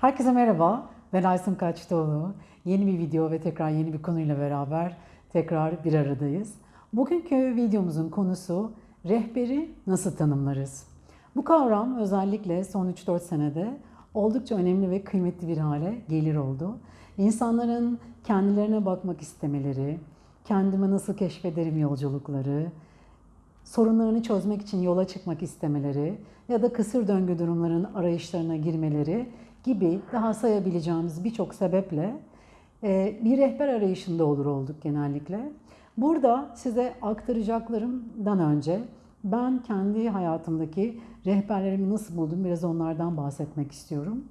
Herkese merhaba. Ben Aysun Kaçtıoğlu. Yeni bir video ve tekrar yeni bir konuyla beraber tekrar bir aradayız. Bugünkü videomuzun konusu rehberi nasıl tanımlarız? Bu kavram özellikle son 3-4 senede oldukça önemli ve kıymetli bir hale gelir oldu. İnsanların kendilerine bakmak istemeleri, kendimi nasıl keşfederim yolculukları, sorunlarını çözmek için yola çıkmak istemeleri ya da kısır döngü durumların arayışlarına girmeleri gibi daha sayabileceğimiz birçok sebeple e, bir rehber arayışında olur olduk genellikle. Burada size aktaracaklarımdan önce ben kendi hayatımdaki rehberlerimi nasıl buldum biraz onlardan bahsetmek istiyorum.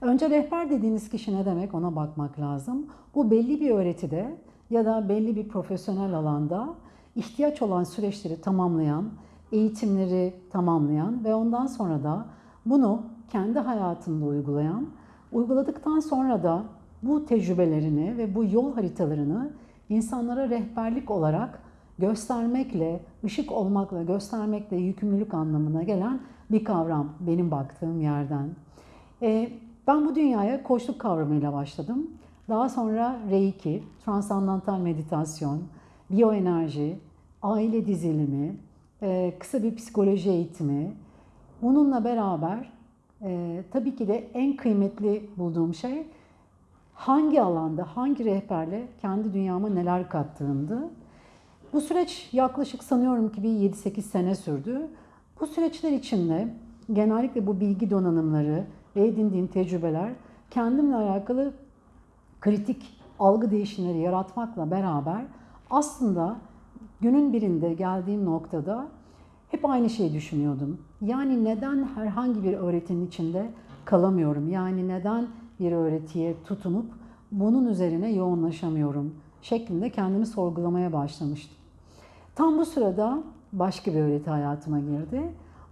Önce rehber dediğiniz kişi ne demek ona bakmak lazım. Bu belli bir öğretide ya da belli bir profesyonel alanda ihtiyaç olan süreçleri tamamlayan, eğitimleri tamamlayan ve ondan sonra da bunu kendi hayatında uygulayan, uyguladıktan sonra da bu tecrübelerini ve bu yol haritalarını insanlara rehberlik olarak göstermekle, ışık olmakla, göstermekle yükümlülük anlamına gelen bir kavram benim baktığım yerden. Ee, ben bu dünyaya koçluk kavramıyla başladım. Daha sonra Reiki, transandantal meditasyon, biyoenerji, aile dizilimi, e, kısa bir psikoloji eğitimi. Bununla beraber e, tabii ki de en kıymetli bulduğum şey hangi alanda, hangi rehberle kendi dünyama neler kattığımdı. Bu süreç yaklaşık sanıyorum ki bir 7-8 sene sürdü. Bu süreçler içinde genellikle bu bilgi donanımları ve edindiğim tecrübeler kendimle alakalı kritik algı değişimleri yaratmakla beraber aslında günün birinde geldiğim noktada hep aynı şeyi düşünüyordum. Yani neden herhangi bir öğretinin içinde kalamıyorum? Yani neden bir öğretiye tutunup bunun üzerine yoğunlaşamıyorum şeklinde kendimi sorgulamaya başlamıştım. Tam bu sırada başka bir öğreti hayatıma girdi.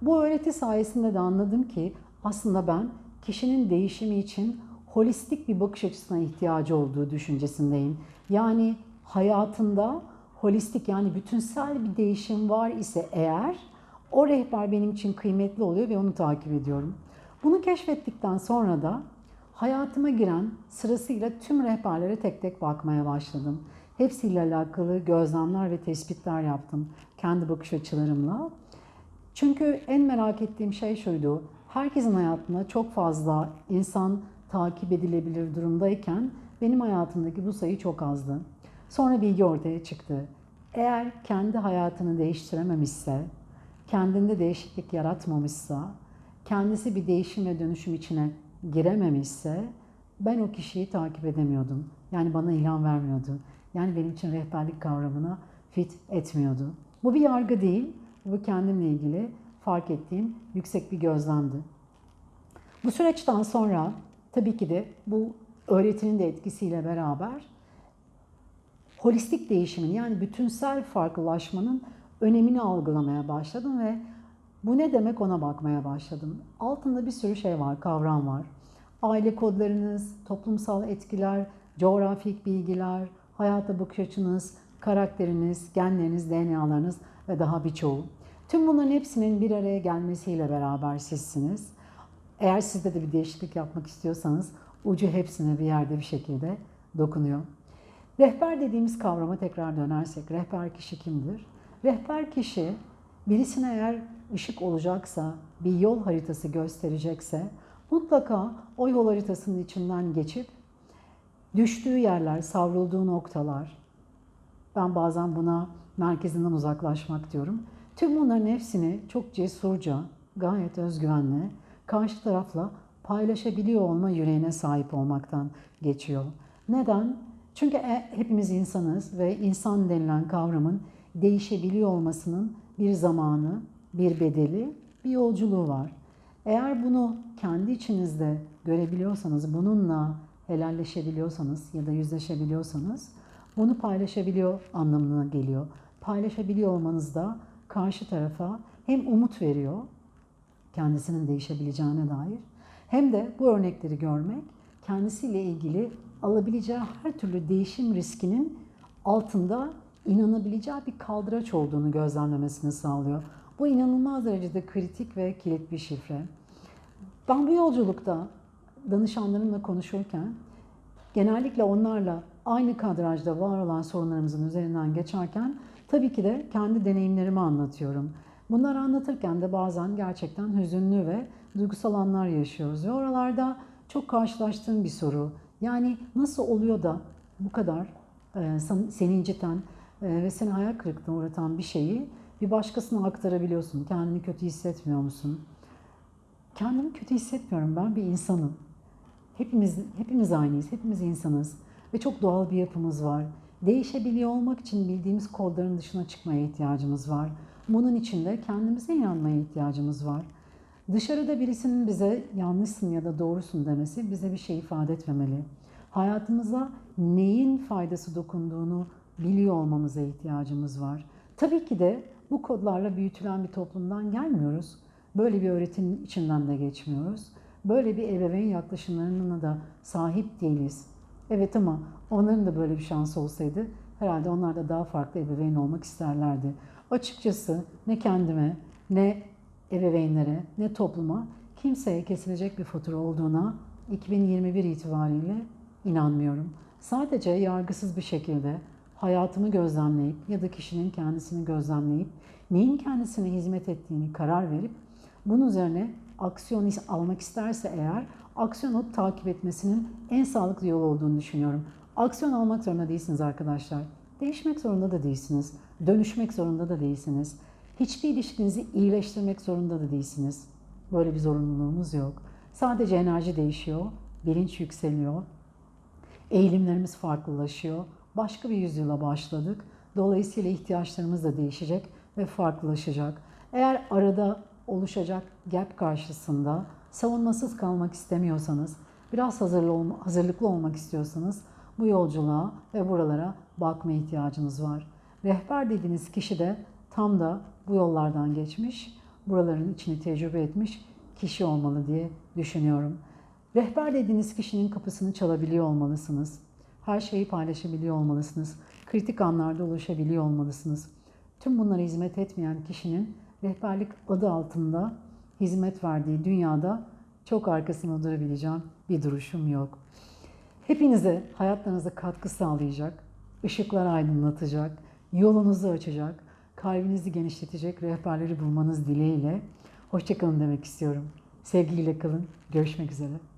Bu öğreti sayesinde de anladım ki aslında ben kişinin değişimi için holistik bir bakış açısına ihtiyacı olduğu düşüncesindeyim. Yani hayatında holistik yani bütünsel bir değişim var ise eğer o rehber benim için kıymetli oluyor ve onu takip ediyorum. Bunu keşfettikten sonra da hayatıma giren sırasıyla tüm rehberlere tek tek bakmaya başladım. Hepsiyle alakalı gözlemler ve tespitler yaptım kendi bakış açılarımla. Çünkü en merak ettiğim şey şuydu. Herkesin hayatında çok fazla insan takip edilebilir durumdayken benim hayatımdaki bu sayı çok azdı. Sonra bilgi ortaya çıktı. Eğer kendi hayatını değiştirememişse, kendinde değişiklik yaratmamışsa, kendisi bir değişim ve dönüşüm içine girememişse ben o kişiyi takip edemiyordum. Yani bana ilham vermiyordu. Yani benim için rehberlik kavramına fit etmiyordu. Bu bir yargı değil, bu kendimle ilgili fark ettiğim yüksek bir gözlemdi. Bu süreçten sonra tabii ki de bu öğretinin de etkisiyle beraber holistik değişimin yani bütünsel farklılaşmanın önemini algılamaya başladım ve bu ne demek ona bakmaya başladım. Altında bir sürü şey var, kavram var. Aile kodlarınız, toplumsal etkiler, coğrafik bilgiler, hayata bakış açınız, karakteriniz, genleriniz, DNA'larınız ve daha birçoğu. Tüm bunların hepsinin bir araya gelmesiyle beraber sizsiniz. Eğer sizde de bir değişiklik yapmak istiyorsanız ucu hepsine bir yerde bir şekilde dokunuyor. Rehber dediğimiz kavrama tekrar dönersek, rehber kişi kimdir? Rehber kişi birisine eğer ışık olacaksa, bir yol haritası gösterecekse mutlaka o yol haritasının içinden geçip düştüğü yerler, savrulduğu noktalar, ben bazen buna merkezinden uzaklaşmak diyorum. Tüm bunların hepsini çok cesurca, gayet özgüvenle, karşı tarafla paylaşabiliyor olma yüreğine sahip olmaktan geçiyor. Neden? Çünkü e, hepimiz insanız ve insan denilen kavramın değişebiliyor olmasının bir zamanı, bir bedeli, bir yolculuğu var. Eğer bunu kendi içinizde görebiliyorsanız, bununla helalleşebiliyorsanız ya da yüzleşebiliyorsanız bunu paylaşabiliyor anlamına geliyor. Paylaşabiliyor olmanız da karşı tarafa hem umut veriyor kendisinin değişebileceğine dair hem de bu örnekleri görmek kendisiyle ilgili alabileceği her türlü değişim riskinin altında inanabileceği bir kaldıraç olduğunu gözlemlemesini sağlıyor. Bu inanılmaz derecede kritik ve kilit bir şifre. Ben bu yolculukta danışanlarımla konuşurken genellikle onlarla aynı kadrajda var olan sorunlarımızın üzerinden geçerken tabii ki de kendi deneyimlerimi anlatıyorum. Bunları anlatırken de bazen gerçekten hüzünlü ve duygusal anlar yaşıyoruz ve oralarda çok karşılaştığım bir soru. Yani nasıl oluyor da bu kadar e, sen- seni inciten ve seni hayal kırıklığına uğratan bir şeyi bir başkasına aktarabiliyorsun. Kendini kötü hissetmiyor musun? Kendimi kötü hissetmiyorum. Ben bir insanım. Hepimiz hepimiz aynıyız. Hepimiz insanız ve çok doğal bir yapımız var. Değişebiliyor olmak için bildiğimiz kodların dışına çıkmaya ihtiyacımız var. Bunun için de kendimize inanmaya ihtiyacımız var. Dışarıda birisinin bize yanlışsın ya da doğrusun demesi bize bir şey ifade etmemeli. Hayatımıza neyin faydası dokunduğunu biliyor olmamıza ihtiyacımız var. Tabii ki de bu kodlarla büyütülen bir toplumdan gelmiyoruz. Böyle bir öğretimin içinden de geçmiyoruz. Böyle bir ebeveyn yaklaşımlarına da sahip değiliz. Evet ama onların da böyle bir şansı olsaydı herhalde onlar da daha farklı ebeveyn olmak isterlerdi. Açıkçası ne kendime ne ebeveynlere ne topluma kimseye kesilecek bir fatura olduğuna 2021 itibariyle inanmıyorum. Sadece yargısız bir şekilde hayatımı gözlemleyip ya da kişinin kendisini gözlemleyip neyin kendisine hizmet ettiğini karar verip bunun üzerine aksiyon almak isterse eğer aksiyon alıp takip etmesinin en sağlıklı yol olduğunu düşünüyorum. Aksiyon almak zorunda değilsiniz arkadaşlar. Değişmek zorunda da değilsiniz. Dönüşmek zorunda da değilsiniz. Hiçbir ilişkinizi iyileştirmek zorunda da değilsiniz. Böyle bir zorunluluğumuz yok. Sadece enerji değişiyor, bilinç yükseliyor, eğilimlerimiz farklılaşıyor. Başka bir yüzyıla başladık. Dolayısıyla ihtiyaçlarımız da değişecek ve farklılaşacak. Eğer arada oluşacak gap karşısında savunmasız kalmak istemiyorsanız, biraz hazırlıklı olmak istiyorsanız bu yolculuğa ve buralara bakmaya ihtiyacınız var. Rehber dediğiniz kişi de tam da bu yollardan geçmiş, buraların içini tecrübe etmiş kişi olmalı diye düşünüyorum. Rehber dediğiniz kişinin kapısını çalabiliyor olmalısınız. Her şeyi paylaşabiliyor olmalısınız. Kritik anlarda ulaşabiliyor olmalısınız. Tüm bunlara hizmet etmeyen kişinin rehberlik adı altında hizmet verdiği dünyada çok arkasında durabileceğim bir duruşum yok. Hepinize hayatlarınıza katkı sağlayacak, ışıklar aydınlatacak, yolunuzu açacak, kalbinizi genişletecek rehberleri bulmanız dileğiyle hoşçakalın demek istiyorum. Sevgiyle kalın. Görüşmek üzere.